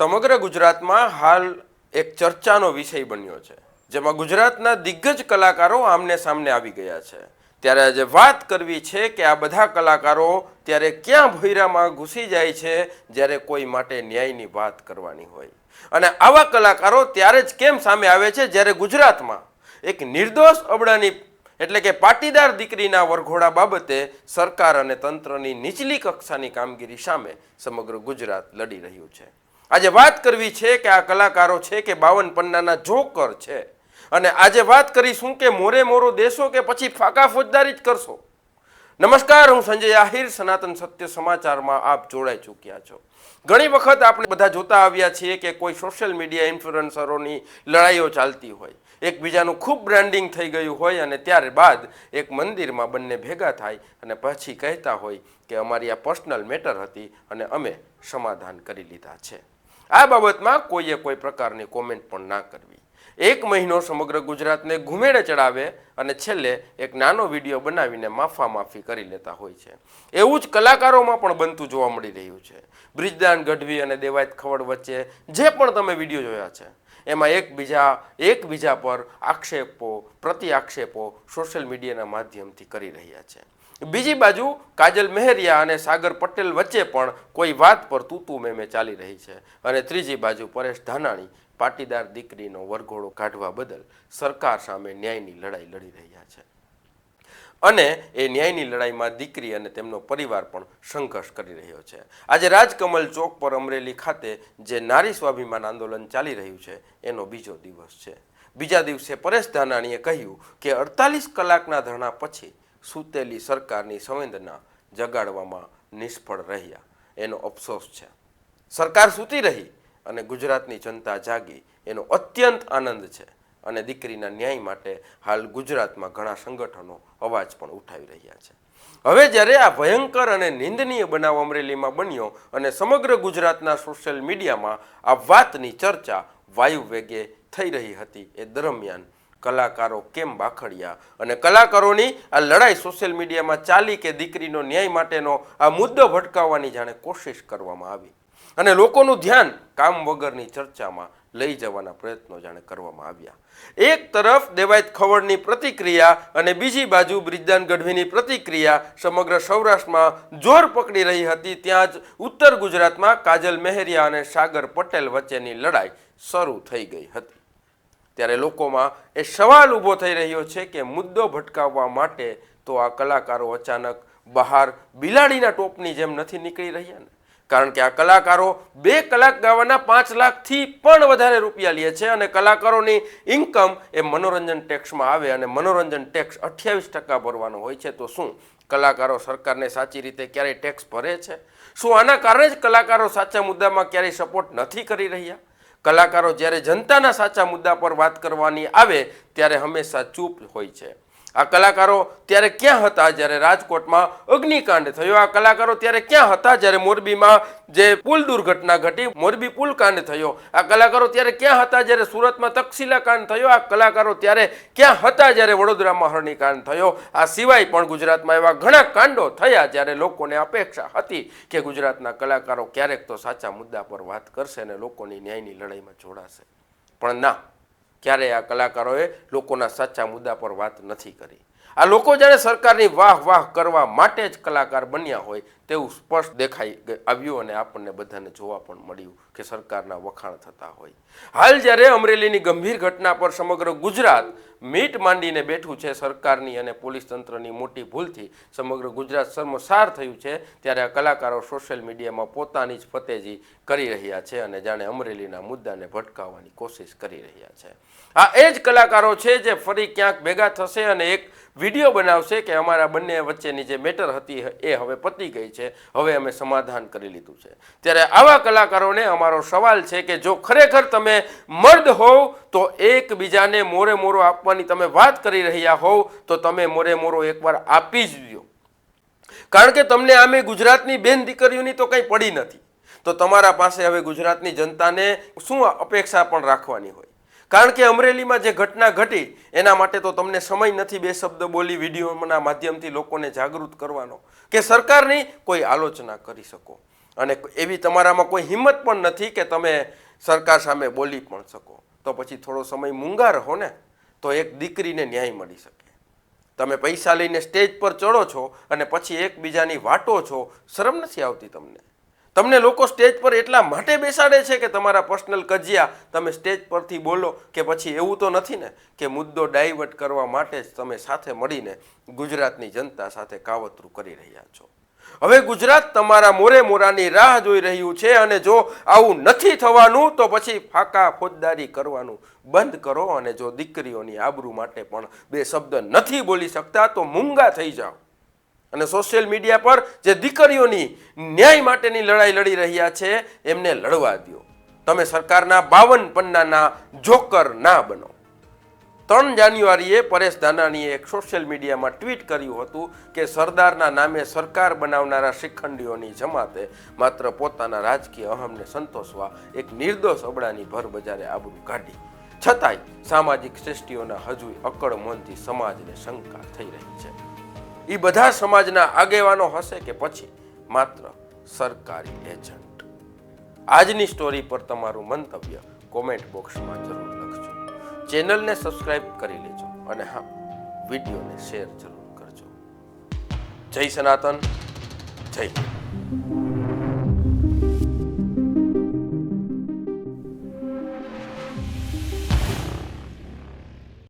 સમગ્ર ગુજરાતમાં હાલ એક ચર્ચાનો વિષય બન્યો છે, જેમાં ગુજરાતના દિગ્ગજ કલાકારો આમને સામને આવી ગયા છે. ત્યારે આજે વાત કરવી છે કે આ બધા કલાકારો ત્યારે ક્યાં ભોયરામાં ઘૂસી જાય છે, જ્યારે કોઈ માટે ન્યાયની વાત કરવાની હોય. અને આવા કલાકારો ત્યારે જ કેમ સામે આવે છે, જ્યારે ગુજરાતમાં એક નિર્દોષ અબડાની, એટલે કે પાટીદાર દીકરીના વરઘોડા બાબતે સરકાર અને તંત્રની નીચલી કક્ષાની કામગીરી સામે સમગ્ર ગુજરાત લડી રહ્યું છે. આજે વાત કરવી છે કે આ કલાકારો છે કે બાવન પન્નાના જોકર છે. અને આજે વાત કરીશું કે મોરે મોરો દેશો કે પછી ફાકા ફોજદારી જ કરશો. નમસ્કાર, હું સંજય આહિર, સનાતન સત્ય સમાચારમાં આપ જોડાઈ ચૂક્યા છો. ઘણી વખત આપણે બધા જોતા આવ્યા છીએ કે કોઈ સોશિયલ મીડિયા ઇન્ફ્લુએન્સરોની લડાઈઓ ચાલતી હોય. એકબીજાનું ખૂબ બ્રાન્ડિંગ થઈ ગયું હોય અને ત્યારબાદ એક મંદિરમાં બંને ભેગા થાય અને પછી કહેતા હોય કે અમારી આ પર્સનલ મેટર હતી અને અમે સમાધાન કરી લીધા છે. આ બાબતમાં કોઈએ કોઈ પ્રકારની કોમેન્ટ પણ ના કરવી. એક મહિનો સમગ્ર ગુજરાતને ઘુમેડે ચડાવે અને છેલ્લે એક નાનો વીડિયો બનાવીને માફા માફી કરી લેતા હોય છે. એવું જ કલાકારોમાં પણ બનતું જોવા મળી રહ્યું છે. બ્રિજદાન, ગઢવી અને દેવાયત ખવડ વચ્ચે જે પણ તમે વીડિયો જોયા છે, એમાં એકબીજા એકબીજા પર આક્ષેપો પ્રતિ આક્ષેપો સોશિયલ મીડિયાના માધ્યમથી કરી રહ્યા છે. બીજી બાજુ કાજલ મહેરિયા અને સાગર પટેલ વચ્ચે પણ કોઈ વાત પર તૂતુ મેમે ચાલી રહી છે. અને ત્રીજી બાજુ પરેશ ધાનાણી, પાટીદાર દીકરીનો વરઘોડો કાઢવા બદલ સરકાર સામે ન્યાયની લડાઈ લડી રહ્યા છે. અને એ ન્યાયની લડાઈમાં દીકરી અને તેમનો પરિવાર પણ સંઘર્ષ કરી રહ્યો છે. આજે રાજકમલ ચોક પર અમરેલી ખાતે જે નારી સ્વાભિમાન આંદોલન ચાલી રહ્યું છે, એનો બીજો દિવસ છે. બીજા દિવસે પરેશ ધાનાણીએ કહ્યું કે અડતાલીસ કલાકના ધરણા પછી સૂતેલી સરકારની સંવેદના જગાડવામાં નિષ્ફળ રહ્યા. એનો અફસોસ છે. સરકાર સૂતી રહી અને ગુજરાતની જનતા જાગી. એનો અત્યંત આનંદ છે અને દીકરીના ન્યાય માટે હાલ ગુજરાતમાં ઘણા સંગઠનો અવાજ પણ ઉઠાવી રહ્યા છે. હવે જ્યારે આ ભયંકર અને નિંદનીય બનાવ અમરેલીમાં બન્યો અને સમગ્ર ગુજરાતના સોશિયલ મીડિયામાં આ વાતની ચર્ચા વાયુ વેગે થઈ રહી હતી એ દરમિયાન કલાકારો કેમ બાખડ્યા? અને કલાકારોની આ લડાઈ સોશિયલ મીડિયામાં ચાલી કે દીકરીનો ન્યાય માટેનો આ મુદ્દો ભટકાવવાની જાણે કોશિશ કરવામાં આવી. અને લોકોનું ધ્યાન કામ વગરની ચર્ચામાં લઈ જવાના પ્રયત્નો જાણે કરવામાં આવ્યા. એક તરફ દેવાયત ખવડની પ્રતિક્રિયા અને બીજી બાજુ બ્રિજદાન ગઢવીની પ્રતિક્રિયા સમગ્ર સૌરાષ્ટ્રમાં જોર પકડી રહી હતી, ત્યાં જ ઉત્તર ગુજરાતમાં કાજલ મહેરિયા અને સાગર પટેલ વચ્ચેની લડાઈ શરૂ થઈ ગઈ હતી. ત્યારે લોકોમાં એ સવાલ ઊભો થઈ રહ્યો છે કે મુદ્દો ભટકાવવા માટે તો આ કલાકારો અચાનક બહાર બિલાડીના ટોપની જેમ નથી નીકળી રહ્યા ને. કારણ કે આ કલાકારો બે કલાક ગાવાના પાંચ લાખથી પણ વધારે રૂપિયા લે છે અને કલાકારોની ઇન્કમ એ મનોરંજન ટેક્સમાં આવે અને મનોરંજન ટેક્સ અઠ્યાવીસ ટકા ભરવાનો હોય છે, તો શું કલાકારો સરકારને સાચી રીતે ક્યારેય ટેક્સ ભરે છે? શું આના કારણે જ કલાકારો સાચા મુદ્દામાં ક્યારેય સપોર્ટ નથી કરી રહ્યા? કલાકારો જ્યારે જનતાના સાચા મુદ્દા પર વાત કરવાની આવે ત્યારે હંમેશા ચૂપ હોય છે. આ કલાકારો ત્યારે ક્યાં હતા જ્યારે રાજકોટમાં અગ્નિકાંડ થયો? આ કલાકારો ત્યારે ક્યાં હતા જ્યારે મોરબીમાં જે પુલ દુર્ઘટના ઘટી? મોરબી પુલ કાંડ થયો. આ કલાકારો ત્યારે ક્યાં હતા જ્યારે સુરતમાં તક્ષશિલા કાંડ થયો? આ કલાકારો ત્યારે ક્યાં હતા જ્યારે વડોદરામાં હરણીકાંડ થયો? આ સિવાય પણ ગુજરાતમાં એવા ઘણા કાંડો થયા જ્યારે લોકોને અપેક્ષા હતી કે ગુજરાતના કલાકારો ક્યારેક તો સાચા મુદ્દા પર વાત કરશે અને લોકોની ન્યાયની લડાઈમાં જોડાશે. પણ ના. ક્યારે આ કલાકારોએ લોકોના સાચા મુદ્દા પર વાત નથી કરી. આ લોકો જાણે સરકારની વાહ વાહ કરવા માટે જ કલાકાર બન્યા હોય તેવું સ્પષ્ટ દેખાઈ આવ્યું અને આપણને બધાને જોવા પણ મળ્યું કે સરકારના વખાણ થતા હોય. હાલ જ્યારે અમરેલીની ગંભીર ઘટના પર સમગ્ર ગુજરાત મીટ માંડીને બેઠું છે સરકારની અને પોલીસ તંત્રની મોટી ભૂલથી સમગ્ર ગુજરાત શર્મસાર થયું છે ત્યારે આ કલાકારો સોશિયલ મીડિયામાં પોતાની જ ફતેજી કરી રહ્યા છે અને જાણે અમરેલીના મુદ્દાને ભટકાવવાની કોશિશ કરી રહ્યા છે. આ એ જ કલાકારો છે જે ફરી ક્યાંક ભેગા થશે અને એક વીડિયો બનાવશે કે અમારા બંને વચ્ચેની જે મેટર હતી એ હવે પતી ગઈ છે, હવે અમે સમાધાન કરી લીધું છે. ત્યારે આવા કલાકારોને અમારો સવાલ છે કે જો ખરેખર તમે મર્દ હોવ તો એકબીજાને મોરે મોરો આપવાની તમે વાત કરી રહ્યા હોવ, તો તમે મોરે મોરો એકવાર આપી જ દો કારણ કે તમને આમે ગુજરાતની બેન દીકરીઓની તો કંઈ પડી નથી. તો તમારા પાસે હવે ગુજરાતની જનતાને શું અપેક્ષા પણ રાખવાની હોય? કારણ કે અમરેલીમાં જે ઘટના ઘટી, એના માટે તો તમને સમય નથી બે શબ્દ બોલી વિડીયોના માધ્યમથી લોકોને જાગૃત કરવાનો, કે સરકારની કોઈ આલોચના કરી શકો. અને એવી તમારામાં કોઈ હિંમત પણ નથી કે તમે સરકાર સામે બોલી પણ શકો. તો પછી થોડો સમય મૂંગા રહો ને. તો એક દીકરીને ન્યાય મળી શકે. તમે પૈસા લઈને સ્ટેજ પર ચડો છો અને પછી એકબીજાની વાટો છો, શરમ નથી આવતી તમને? તમને લોકો સ્ટેજ પર એટલા માટે બેસાડે છે કે તમારા પર્સનલ કજિયા તમે સ્ટેજ પરથી બોલો કે પછી એવું તો નથી ને કે મુદ્દો ડાયવર્ટ કરવા માટે જ તમે સાથે મળીને ગુજરાતની જનતા સાથે કાવતરું કરી રહ્યા છો. હવે ગુજરાત તમારા મોરે મોરાની રાહ જોઈ રહ્યું છે અને જો આવું નથી થવાનું, તો પછી ફાકા ફોજદારી કરવાનું બંધ કરો અને જો દીકરીઓની આબરૂ માટે પણ બે શબ્દ નથી બોલી શકતા, તો મૂંગા થઈ જાઓ. અને સોશિયલ મીડિયા પર જે દીકરીઓની ન્યાય માટેની લડાઈ લડી રહ્યા છે, એમને લડવા દો તમે સરકારના બાવન પન્નાના જોકર ના બનો. ત્રણ જાન્યુઆરીએ પરેશ ધાનાણીએ એક સોશિયલ મીડિયામાં ટ્વીટ કર્યું હતું કે સરદારના નામે સરકાર બનાવનારા શિખંડીઓની જમાતે માત્ર પોતાના રાજકીય અહમને સંતોષવા એક નિર્દોષ અબડાની ભર બજારે આબરૂ કાઢી. છતાંય સામાજિક સૃષ્ટિઓના હજુ અકળ મોનથી સમાજને શંકા થઈ રહી છે. એ બધા સમાજના આગેવાનો હશે કે પછી? માત્ર સરકારી એજન્ટ આજની સ્ટોરી પર તમારું મંતવ્ય કોમેન્ટ બોક્સમાં જરૂર ચેનલને સબસ્ક્રાઇબ કરી લેજો અને હા વિડીયોને શેર જરૂર કરજો. જય સનાતન જય